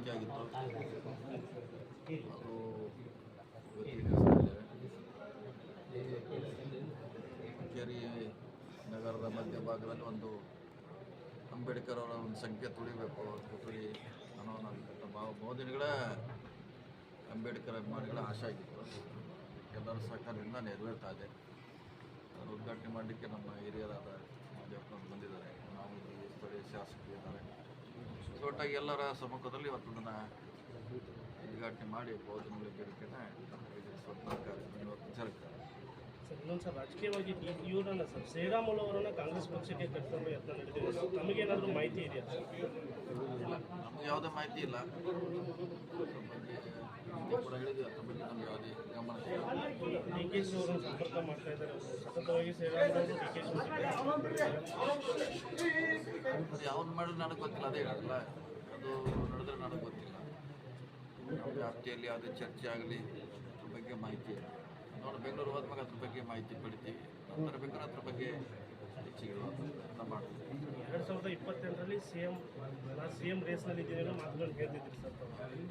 Leakage ಆಗಿತ್ತು ಅದು ಕೆರಿ ನಗರದ ಮಧ್ಯಭಾಗದಲ್ಲಿ ಒಂದು ಅಂಬೇಡ್ಕರ್ ಅವರ ಒಂದು ಸಂಖ್ಯೆ ತುಳಿಬೇಕು ತುಳಿ ಅನ್ನೋ ಭಾವ ದಿನಗಳ ಅಂಬೇಡ್ಕರ್ ಅಭಿಮಾನಿಗಳ ಆಶೆ ಆಗಿತ್ತು. ಎಲ್ಲರ ಸಹಕಾರದಿಂದ ನೆರವೇರ್ತಾ ಇದೆ. ಉದ್ಘಾಟನೆ ಮಾಡಲಿಕ್ಕೆ ನಮ್ಮ ಹಿರಿಯರಾದ ಮಾದೇವಪ್ಪನವ್ರು ಬಂದಿದ್ದಾರೆ. ನಾವು ಸ್ಥಳೀಯ ಶಾಸಕರು ಒಟ್ಟಾಗಿ ಎಲ್ಲರ ಸಮ್ಮುಖದಲ್ಲಿ ಇವತ್ತು ಅದನ್ನು ಉದ್ಘಾಟನೆ ಮಾಡಿ ಈಡೇರಿಸುವಂಥ ಕಾರ್ಯಕ್ರಮ ಇವತ್ತು ಜರುಗ್ತಾರೆ ಸರ್ ಇನ್ನೊಂದು ಸರ್ ರಾಜಕೀಯವಾಗಿ ಇವ್ರನ್ನ ಸರ್ ಶ್ರೀರಾಮುಲು ಅವರನ್ನ ಕಾಂಗ್ರೆಸ್ ಪಕ್ಷಕ್ಕೆ ಕಟ್ಕೊಂಡು ಯತ್ನ ನಡೆದಿದೆ. ಸರ್ ತಮಗೇನಾದರೂ ಮಾಹಿತಿ ಇದೆಯಾ ಸರ್? ನಮ್ಗೆ ಯಾವುದೇ ಮಾಹಿತಿ ಇಲ್ಲ. ಅದ್ರ ಬಗ್ಗೆ ಯಾವುದೇ ಅದು ಯಾವ್ದು ಮಾಡಿದ್ರೆ ನನಗೆ ಗೊತ್ತಿಲ್ಲ, ಅದೇ ಹೇಳಲ್ಲ ಅದು ನಡೆದ್ರೆ ನನಗೆ ಗೊತ್ತಿಲ್ಲ. ವ್ಯಾಪ್ತಿಯಲ್ಲಿ ಯಾವುದೇ ಚರ್ಚೆ ಆಗಲಿ, ಅದ್ರ ಬಗ್ಗೆ ಮಾಹಿತಿ. ನೋಡಿ, ಬೆಂಗಳೂರು ಹೋದ್ಮಾಗ ಅದ್ರ ಬಗ್ಗೆ ಮಾಹಿತಿ ಪಡಿತೀವಿ. ನಂತರ ಬೇಕಾದ್ರೆ ಅದ್ರ ಬಗ್ಗೆ ಪ್ರಯತ್ನ ಮಾಡ್ತೀವಿ ಎರಡು ಸಾವಿರದ ಇಪ್ಪತ್ತೆಂಟರಲ್ಲಿ ಸಿ ಎಂ ನಾ ಸಿ ಎಂ ರೇಸ್ನಲ್ಲಿ ಇದ್ದೀನಿ ಅನ್ನೋ ಮಾತುಗಳನ್ನು ಹೇಳ್ತಿದ್ರಿ ಸರ್.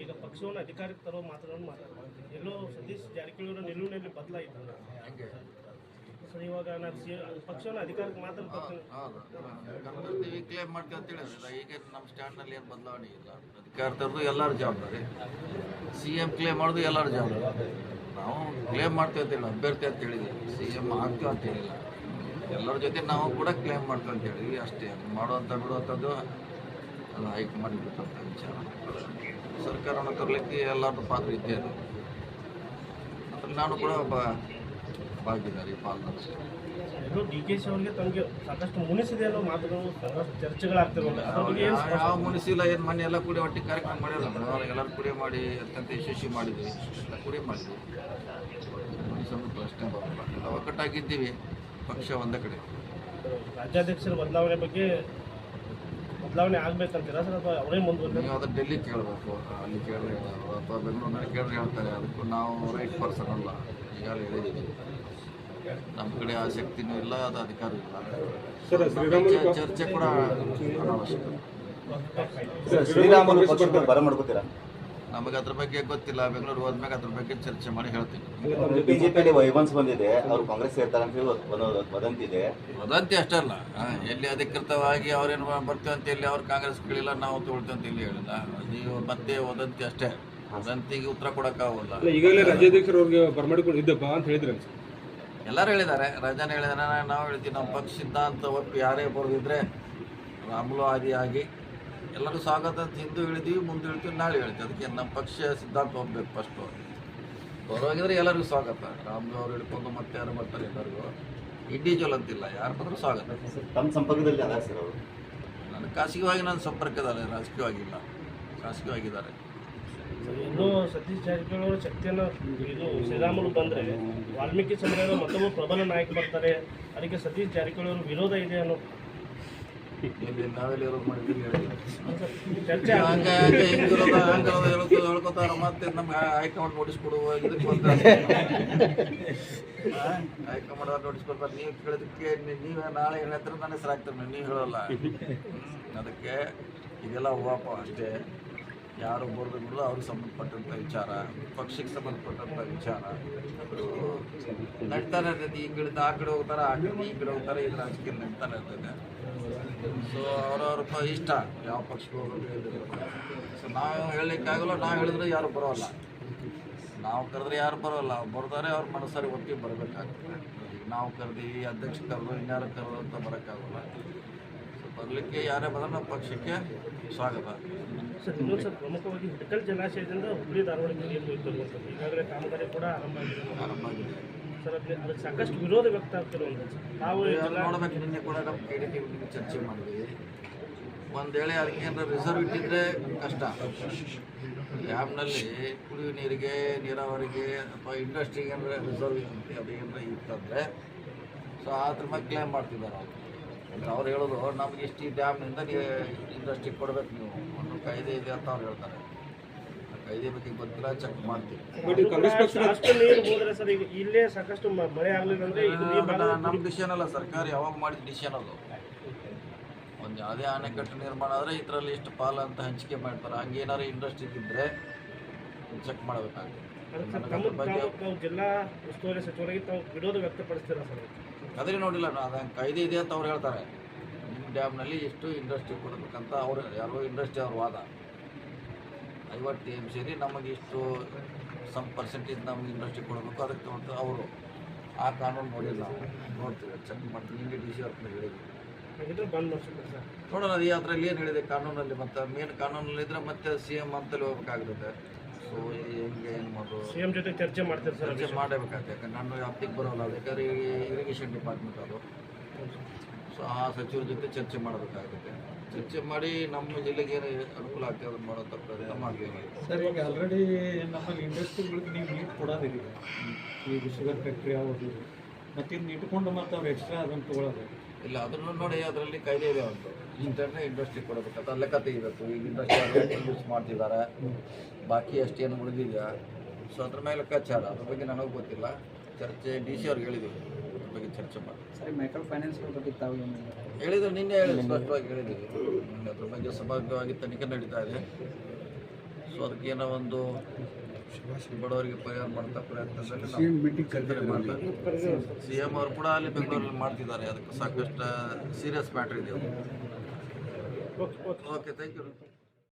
ಈಗ ಪಕ್ಷವನ್ನು ಅಧಿಕಾರಕ್ಕೆ ತರೋ ಮಾತುಗಳನ್ನು ಮಾತಾಡ್ತಾರೆ ಎಲ್ಲೋ ಸತೀಶ್ ಜಾರಕಿಹೊಳಿ ಅವರ ನಿಲುವಿನಲ್ಲಿ ಬದಲಾಯಿತು. ಹಂಗೆ? ಸರ್ ಇವಾಗ ನಾನು ಸಿ ಪಕ್ಷವನ್ನು ಅಧಿಕಾರಕ್ಕೆ ಮಾತ್ರ ಕ್ಲೇಮ್ ಹೇಳಿದ್ರೆ ಈಗ ನಮ್ಮ ಸ್ಟ್ಯಾಂಡ್ನಲ್ಲಿ ಏನು ಬದಲಾವಣೆ ಇಲ್ಲ. ಅಧಿಕಾರ ತರೋದು ಎಲ್ಲರ ಜವಾಬ್ದಾರಿ. ಸಿ ಎಂ ಕ್ಲೇಮ್ ಮಾಡೋದು ಎಲ್ಲರ ಜವಾಬ್ದಾರಿ. ನಾವು ಕ್ಲೇಮ್ ಮಾಡ್ತೀವಿ ಅಂತೇಳಿ ಅಭ್ಯರ್ಥಿ ಅಂತ ಹೇಳಿದ್ದೀವಿ ಸಿ ಎಂ ಆಗ್ತೀವಿ ಅಂತ ಹೇಳಿಲ್ಲ. ಎಲ್ಲರ ಜೊತೆ ನಾವು ಕೂಡ ಕ್ಲೇಮ್ ಮಾಡ್ಕೊಂತ ಅಂತ ಹೇಳಿದ್ವಿ. ಅಷ್ಟೇ ಮಾಡುವಂಥ ಬಿಡುವಂಥದ್ದು ಅದು ಹೈಕಮಾಂಡ್ ಬಿಟ್ಟಂಥ ವಿಚಾರ. ಸರ್ಕಾರವನ್ನು ತರಲಿಕ್ಕೆ ಎಲ್ಲರದ್ದು ಪಾತ್ರ ಇದ್ದೇ ಅದು. ಅದ್ರಲ್ಲಿ ನಾನು ಕೂಡ ಒಬ್ಬ ಭಾಗಿದಾರಿ ಎಲ್ಲೋ ಡಿ ಕೆ ಶಿ ಅವರಿಗೆ ತಮಗೆ ಸಾಕಷ್ಟು ಮುನಿಸಿದೆ ಅನ್ನೋ ಮಾತುಗಳು ಸಾಕಷ್ಟು ಚರ್ಚೆಗಳಾಗ್ತಿರೋದು. ಯಾವ- ಮುನಿಸಿಲ್ಲ ಏನು ಮೊನ್ನೆ ಎಲ್ಲ ಕೂಡಿ ಒಟ್ಟಿಗೆ ಕಾರ್ಯಕ್ರಮ ಮಾಡಿಲ್ಲ ಎಲ್ಲರೂ ಕುಡಿ ಮಾಡಿ ಅತ್ಯಂತ ಯಶಸ್ವಿ ಮಾಡಿದ್ವಿ. ಎಲ್ಲ ಕೂಡಿ ಮಾಡಿದ್ವಿ. ಮುನಿಸೋದು ಪ್ರಶ್ನೆ ಬರಲ್ಲ ಒಕ್ಕಟ್ಟಾಗಿದ್ದೀವಿ ಪಕ್ಷ ಒಂದ ಕಡೆ. ರಾಜ್ಯಾಧ್ಯಕ್ಷರ ಬದಲಾವಣೆ ಬಗ್ಗೆ ಬದಲಾವಣೆ ಆಗ್ಬೇಕಂತೀರಾ ಸರ್? ಅಥವಾ ಅವರೇ ಮುಂದುವರೆ ನೀವು ಅದನ್ನ ಡೆಲ್ಲಿ ಕೇಳಬೇಕು. ಅಲ್ಲಿ ಕೇಳಿದ್ರೆ ಹೇಳೋರು ಅಥವಾ ಬೆಂಗಳೂರಿನಲ್ಲಿ ಕೇಳಿದ್ರೆ ಹೇಳ್ತಾರೆ. ಅದಕ್ಕೂ ನಾವು ರೈಟ್ ಪರ್ಸನ್ ಅಲ್ಲ. ಈಗಾಗಲೇ ಹೇಳಿದ್ದೀವಿ. ನಮ್ಮ ಕಡೆ ಆಸಕ್ತಿನೂ ಇಲ್ಲ ಅದು ಅಧಿಕಾರ ಇಲ್ಲ. ಚರ್ಚೆ ಕೂಡ ಅನಾವಶ್ಯಕ. ಶ್ರೀರಾಮುಲು ಬರ ಮಾಡ್ಕೋತೀರಾ ನಮಗೆ ಅದ್ರ ಬಗ್ಗೆ ಗೊತ್ತಿಲ್ಲ. ಬೆಂಗಳೂರು ಹೋದ್ಮೇಲೆ ಅದ್ರ ಬಗ್ಗೆ ಚರ್ಚೆ ಮಾಡಿ ಹೇಳ್ತೀನಿ. ಬಿಜೆಪಿಯಲ್ಲಿ ವೈಮನ್ಸ್ ಬಂದಿದೆ. ಅವ್ರು ಕಾಂಗ್ರೆಸ್ ಸೇರ್ತಾರೆ ಅಂತ ಹೇಳಿ ಒಂದು ವದಂತಿ ಇದೆ. ವದಂತಿ ಅಷ್ಟೇ ಅಲ್ಲ. ಆ, ಎಲ್ಲಿ ಅಧಿಕೃತವಾಗಿ ಅವ್ರೇನು ಬರ್ತೀವಿ ಅಂತ ಎಲ್ಲಿ ಅವ್ರು ಕಾಂಗ್ರೆಸ್ ಕೇಳಿಲ್ಲ ನಾವು ತೊಗೊಳ್ತೀವಿ ಅಂತ ಇಲ್ಲಿ ಹೇಳಿಲ್ಲ. ನೀವು ಮತ್ತೆ ವದಂತಿ ಅಷ್ಟೇ. ವದಂತಿಗೆ ಉತ್ತರ ಕೊಡೋಕ್ಕಾಗಲ್ಲ ಈಗಾಗಲೇ ರಾಜ್ಯಾಧ್ಯಕ್ಷರು ಅವ್ರಿಗೆ ಬರಮಾಡಿಕೊಂಡು ಇದ್ದಪ್ಪ ಅಂತ ಹೇಳಿದ್ರೆ. ಎಲ್ಲರೂ ಹೇಳಿದ್ದಾರೆ. ರಾಜನ ಹೇಳಿದಾರೆ ನಾವು ಹೇಳ್ತೀವಿ ನಮ್ಮ ಪಕ್ಷ ಸಿದ್ಧಾಂತ ಒಪ್ಪಿ ಯಾರೇ ಬರೆದಿದ್ರೆ ರಾಮುಲು ಆದಿಯಾಗಿ ಎಲ್ಲರೂ ಸ್ವಾಗತ ಅಂತ ಹಿಂದೂ ಹೇಳಿದ್ದೀವಿ ಮುಂದೆ ಹೇಳ್ತೀವಿ ನಾಳೆ ಹೇಳ್ತೀವಿ. ಅದಕ್ಕೆ ನಮ್ಮ ಪಕ್ಷ ಸಿದ್ಧಾಂತ ಹೋಗ್ಬೇಕು ಫಸ್ಟು ಬರೋಗಿದ್ರೆ ಎಲ್ಲರಿಗೂ ಸ್ವಾಗತ. ರಾಮ್ದವ್ರು ಅವ್ರು ಹಿಡ್ಕೊಂಡು ಮತ್ತೆ ಯಾರು ಬರ್ತಾರೆ ಎಲ್ಲರಿಗೂ? ಇಂಡಿವಿಜುವಲ್ ಅಂತಿಲ್ಲ ಯಾರು ಬಂದರೂ ಸ್ವಾಗತ. ತಮ್ಮ ಸಂಪರ್ಕದಲ್ಲಿ ಅದ ಸರ್ ಅವರು? ನನ್ನ ಖಾಸಗಿಯಾಗಿ ನನ್ನ ಸಂಪರ್ಕದಲ್ಲಿ ರಾಜಕೀಯವಾಗಿಲ್ಲ. ಖಾಸಗಿಯಾಗಿದ್ದಾರೆ ಇನ್ನು ಸತೀಶ್ ಜಾರಕಿಹೊಳಿ ಅವರು ಶಕ್ತಿಯನ್ನು ಇದು ಶ್ರೀರಾಮುಲು ಬಂದರೆ ವಾಲ್ಮೀಕಿ ಸಮುದಾಯದ ಮತ್ತೊಬ್ಬ ಪ್ರಬಲ ನಾಯಕ ಬರ್ತಾರೆ. ಅದಕ್ಕೆ ಸತೀಶ್ ಜಾರಕಿಹೊಳಿ ಅವರು ವಿರೋಧ ಇದೆ ಅನ್ನೋ ಇಲ್ಲಿ ನಾವೆಲ್ಲಿ ಇರೋದು ಮಾಡಿದ್ದೀವಿ ಹೇಳಿ. ಚರ್ಚೆ ಹಂಗೆ ಹಂಗೆ ಹಿಂಗಿರೋದ ಹಂಗಿರೋದ ಹೇಳ್ಕೊ ಹೇಳ್ಕೊತಾರ ಮತ್ತೆ ನಮ್ಗೆ ಹೈಕಮಾಂಡ್ ನೋಟಿಸ್ ಕೊಡುವ ಇದಕ್ಕೆ ಬಂದ ಹೈಕಮಾಂಡ್ ನೋಟಿಸ್ ಕೊಡ್ತಾರೆ. ನೀವು ಕೇಳಿದಕ್ಕೆ ನೀವು ನಾಳೆ ಏನ್ ಹೇಳ್ತಾರೆ ನನ್ನ ಹೆಸರು ಹಾಕ್ತಾರೆ ನೀವು ಹೇಳಲ್ಲ. ಅದಕ್ಕೆ ಇದೆಲ್ಲ ಹೋಗಪ್ಪ ಅಷ್ಟೇ. ಯಾರು ಬರೋದು ಬಿಡೋದು ಅವ್ರಿಗೆ ಸಂಬಂಧಪಟ್ಟಂಥ ವಿಚಾರ ಪಕ್ಷಕ್ಕೆ ಸಂಬಂಧಪಟ್ಟಂಥ ವಿಚಾರ. ನಡ್ತಾನೆ ಇರ್ತೈತಿ ಈ ಕಡೆ ಆ ಕಡೆ ಹೋಗ್ತಾರೆ ಆ ಕಡೆ ಈ ಕಡೆ ಹೋಗ್ತಾರೆ ಇದು ರಾಜಕೀಯ ನಡ್ತಾನೆ ಇರ್ತೈತೆ ಸೊ ಅವ್ರವ್ರ ಪ- ಇಷ್ಟ. ಯಾವ ಪಕ್ಷಕ್ಕೆ ಹೇಳಿದ್ರು. ಸೊ ನಾವು ಹೇಳಲಿಕ್ಕಾಗಲ್ಲ ನಾವು ಹೇಳಿದ್ರೆ ಯಾರು ಬರೋಲ್ಲ. ನಾವು ಕರೆದ್ರೆ ಯಾರು ಬರೋಲ್ಲ. ಬರ್ತಾರೆ ಅವ್ರ ಮನಸ್ಸಾರಿ ಒಪ್ಪಿಗೆ ಬರಬೇಕಾಗುತ್ತೆ ಈಗ ನಾವು ಕರೆದೀವಿ ಅಧ್ಯಕ್ಷ ಕರೆದು ಇನ್ಯಾರು ಕರೆದು ಅಂತ ಬರೋಕ್ಕಾಗಲ್ಲ. ಸೊ ಬರಲಿಕ್ಕೆ ಯಾರೇ ಬಂದ್ರೆ ನಮ್ಮ ಪಕ್ಷಕ್ಕೆ ಸ್ವಾಗತ. ಸರ್ ಇನ್ನೊಂದು ಸರ್ ಪ್ರಮುಖವಾಗಿ ಹಿಡಕಲ್ ಜಲಾಶಯದಿಂದ ಹುಬ್ಬಳ್ಳಿ ಧಾರವಾಡ ನೀರು ಈಗಾಗಲೇ ಕಾಮಗಾರಿ ಕೂಡ ಆರಂಭ ಆಗಿದೆ. ಆರಂಭ ಆಗಿದೆ. ಸರ್ ಅದಕ್ಕೆ ಅದಕ್ಕೆ ಸಾಕಷ್ಟು ವಿರೋಧ ವ್ಯಕ್ತ ಆಗ್ತಿರೋದು ನೋಡ್ಬೇಕು ನಿನ್ನೆ ಕೂಡ ನಮ್ಮ ಕೆ ಡಿ ಟಿ ಚರ್ಚೆ ಮಾಡಿದ್ವಿ. ಒಂದು ವೇಳೆ ಅದಕ್ಕೆ ಏನಾರ ರಿಸರ್ವ್ ಇಟ್ಟಿದ್ರೆ ಕಷ್ಟ. ಡ್ಯಾಮ್ನಲ್ಲಿ ಕುಡಿಯುವ ನೀರಿಗೆ ನೀರಾವರಿಗೆ ಅಥವಾ ಇಂಡಸ್ಟ್ರಿಗೆ ಏನಾರ ರಿಸರ್ವ್ ಅದು ಏನಾರ ಇತ್ತಂದರೆ ಸೊ ಅದ್ರ ಮೇಲೆ ಕ್ಲೇಮ್ ಮಾಡ್ತಿದ್ದಾರೆ ಅವರು. ಅಂದ್ರೆ ಅವ್ರು ಹೇಳೋದು ನಮ್ಗೆ ಇಷ್ಟು ಈ ಡ್ಯಾಮ್ನಿಂದ ನೀವು ಇಂಡಸ್ಟ್ರಿಗೆ ಕೊಡ್ಬೇಕು ನೀವು. ಒಂದು ಕಾಯ್ದೆ ಇದೆ ಅಂತ ಅವ್ರು ಹೇಳ್ತಾರೆ. ಕಾಯ್ದೆ ಬಗ್ಗೆ ಗೊತ್ತಿಲ್ಲ ಚೆಕ್ ಮಾಡ್ತೀವಿ. ಇಲ್ಲೇ ಸಾಕಷ್ಟು ಮಳೆ ಆಗಲಿಲ್ಲ ಅಂದ್ರೆ ಇದು ಈ ನಮ್ಮ ಡಿಸಿಷನ್ ಅಲ್ಲ ಸರ್ಕಾರ ಯಾವಾಗ ಮಾಡಿದ ಡಿಸಿಷನ್ ಅದು. ಒಂದು ಯಾವುದೇ ಅಣೆಕಟ್ಟು ನಿರ್ಮಾಣ ಆದರೆ ಇದರಲ್ಲಿ ಇಷ್ಟು ಪಾಲು ಅಂತ ಹಂಚಿಕೆ ಮಾಡ್ತಾರೆ. ಹಂಗೇನಾರು ಇಂಟ್ರೆಸ್ಟ್ ಇದ್ದಿದ್ರೆ ಚೆಕ್ ಮಾಡಬೇಕಾಗುತ್ತೆ. ಜಿಲ್ಲಾ ಉಸ್ತುವಾರಿ ಸಚಿವರಾಗಿ ತಾವು ವಿರೋಧ ವ್ಯಕ್ತಪಡಿಸ್ತೀರಾ ಸರ್? ಅದೇ ನೋಡಿಲ್ಲ ಅದಂಗೆ ಕಾಯ್ದೆ ಇದೆ ಅಂತ ಅವ್ರು ಹೇಳ್ತಾರೆ. ನಿಮ್ಮ ಡ್ಯಾಮ್ನಲ್ಲಿ ಎಷ್ಟು ಇಂಡಸ್ಟ್ರಿ ಕೊಡಬೇಕಂತ ಅವರು ಯಾರೋ ಇಂಡಸ್ಟ್ರಿ ಅವ್ರ ವಾದ. ಐವತ್ತು ಟಿ ಎಂ ಸೇರಿ ನಮಗೆ ಇಷ್ಟು ಸಮ್ ಪರ್ಸೆಂಟೇಜ್ ನಮಗೆ ಇಂಡಸ್ಟ್ರಿ ಕೊಡಬೇಕು. ಅದಕ್ಕೆ ತೊಗೊಂಡು ಅವರು ಆ ಕಾನೂನು ನೋಡಿಲ್ಲ. ನಾವು ನೋಡ್ತೀವಿ ಚೆಕ್ ಮಾಡ್ತೀವಿ. ಹಿಂಗೆ ಡಿ ಸಿ ಅವ್ರ ಹೇಳಿದ್ವಿ. ನೋಡೋಣ ಅದು ಅದರಲ್ಲಿ ಏನು ಹೇಳಿದೆ ಕಾನೂನಲ್ಲಿ ಮತ್ತು ಮೇನ್ ಕಾನೂನಲ್ಲಿ ಇದ್ರೆ ಮತ್ತೆ ಸಿ ಎಂ ಅಂತಲ್ಲಿ ಹೋಗ್ಬೇಕಾಗುತ್ತೆ. ಸೊ ಹೆಂಗೆ ಏನು ಮಾಡೋದು? ಸಿ ಎಂ ಜೊತೆ ಚರ್ಚೆ ಮಾಡ್ತೀರಿ ಚರ್ಚೆ ಮಾಡಬೇಕಾಗುತ್ತೆ ಯಾಕಂದ್ರೆ ನಾನು ವ್ಯಾಪ್ತಿಗೆ ಬರೋಲ್ಲ. ಅದಕ್ಕೆ ಇರಿಗೇಷನ್ ಡಿಪಾರ್ಟ್ಮೆಂಟ್ ಅದು. ಸೊ ಆ ಸಚಿವರ ಜೊತೆ ಚರ್ಚೆ ಮಾಡಬೇಕಾಗುತ್ತೆ. ಚರ್ಚೆ ಮಾಡಿ ನಮ್ಮ ಜಿಲ್ಲೆಗೆ ಏನು ಅನುಕೂಲ ಆಗ್ತದೆ ಅದನ್ನು ಮಾಡೋಂಥ ಪ್ರಯತ್ನ ಸರ್ ಈಗ ಆಲ್ರೆಡಿ ನಮ್ಮಲ್ಲಿ ಇಂಡಸ್ಟ್ರಿಗಳಿಗೆ ನೀವು ನೀಟ್ ಕೊಡೋದಿಲ್ಲ ಈಗ ಶುಗರ್ ಫ್ಯಾಕ್ಟ್ರಿ ಯಾವುದು ಮತ್ತು ಇನ್ನು ಇಟ್ಕೊಂಡು ಮತ್ತೆ ಅವ್ರು ಎಕ್ಸ್ಟ್ರಾ ಅದನ್ನು ತೊಗೊಳೋದು. ಇಲ್ಲ ಅದನ್ನು ನೋಡಿ ಅದರಲ್ಲಿ ಕಾಯ್ದೆ ಇದೆ ಉಂಟು ಇಂಟರ್ನೇ ಇಂಡಸ್ಟ್ರಿ ಕೊಡಬೇಕು. ಅದು ಲೆಕ್ಕ ತೆಗಿಬೇಕು ಈಗ ಇಂಡಸ್ಟ್ರಿ ಯೂಸ್ ಮಾಡ್ತಿದ್ದಾರೆ? ಬಾಕಿ ಅಷ್ಟೇನು ಉಳಿದಿದೆಯಾ? ಸೊ ಅದ್ರ ಮೇಲೆ ಲೆಕ್ಕಾಚಾರ. ಅದ್ರ ಬಗ್ಗೆ ನನಗೆ ಗೊತ್ತಿಲ್ಲ. ಚರ್ಚೆ ಡಿ ಸಿ ಅವ್ರಿಗೆ ಹೇಳಿದ್ದೀವಿ ಅದ್ರ ಬಗ್ಗೆ ಚರ್ಚೆ ಮಾಡಿ. ಸರಿ ಮೈಕ್ರೋ ಫೈನಾನ್ಸ್ ಬಗ್ಗೆ ತಾವು ಏನು ಹೇಳಿದ್ರು ನಿನ್ನೆ ಹೇಳಿದ್ರು ಸ್ಪಷ್ಟವಾಗಿ ಹೇಳಿದ್ದೀವಿ ಅದ್ರ ಬಗ್ಗೆ ಸಮಗ್ರವಾಗಿ ತನಿಖೆ ನಡೀತಾ ಇದೆ. ಸೊ ಅದಕ್ಕೆ ಏನೋ ಒಂದು ಬಡವರಿಗೆ ಪರಿಹಾರ ಮಾಡ್ತಾ ಪ್ರಯತ್ನದಲ್ಲಿ ಸಿಎಂ ಚಿಂತನೆ ಮಾಡ್ತಾ ಸಿ ಎಂ ಅವರು ಕೂಡ ಅಲ್ಲಿ ಬೆಂಗಳೂರಲ್ಲಿ ಮಾಡ್ತಿದ್ದಾರೆ ಅದಕ್ಕೆ ಸಾಕಷ್ಟು ಸೀರಿಯಸ್ ಮ್ಯಾಟ್ರ್ ಇದೆ okay okay. Okay thank you